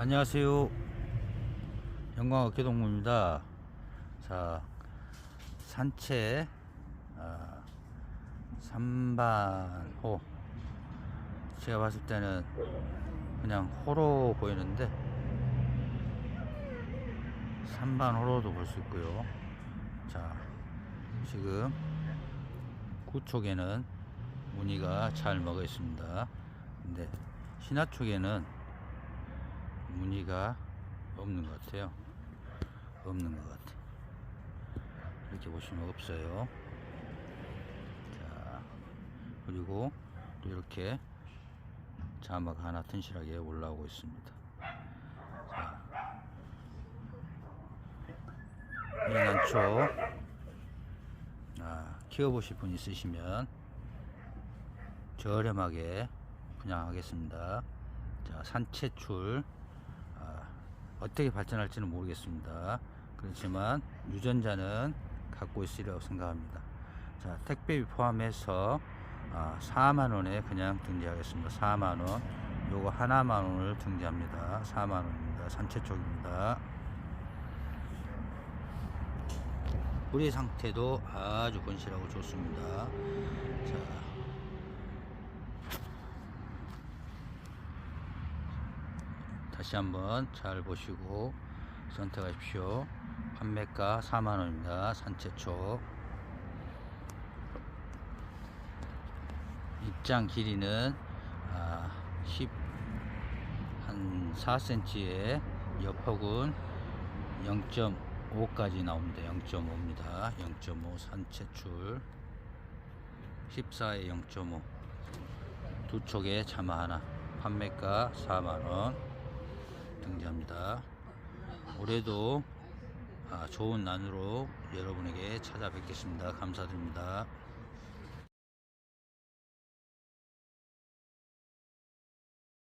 안녕하세요. 영광어깨동무입니다. 자, 산채, 아, 3반호. 제가 봤을 때는 그냥 호로 보이는데, 3반 호로도 볼 수 있고요. 자, 지금 구쪽에는 무늬가 잘 먹어 있습니다. 근데 신화 쪽에는 무늬가 없는 것 같아요. 없는 것 같아. 이렇게 보시면 없어요. 자, 그리고 또 이렇게 자막 하나 튼실하게 올라오고 있습니다. 자, 이 난초 아, 키워보실 분 있으시면 저렴하게 분양하겠습니다. 자, 산채출 아, 어떻게 발전할지는 모르겠습니다. 그렇지만 유전자는 갖고 있으리라고 생각합니다. 자, 택배비 포함해서 아, 4만 원에 그냥 등재하겠습니다. 4만 원. 요거 하나만 원을 등재합니다. 4만 원입니다. 산채 쪽입니다. 뿌리 상태도 아주 건실하고 좋습니다. 자, 다시 한번 잘 보시고 선택하십시오. 판매가 4만원입니다. 산채초. 입장 길이는 아, 10, 한 4cm에 옆폭은 0.5까지 나옵니다. 0.5입니다. 0.5 산채출 14에 0.5 두 촉에 자마 하나 판매가 4만원 등재합니다. 올해도 아, 좋은 난으로 여러분에게 찾아뵙겠습니다. 감사드립니다.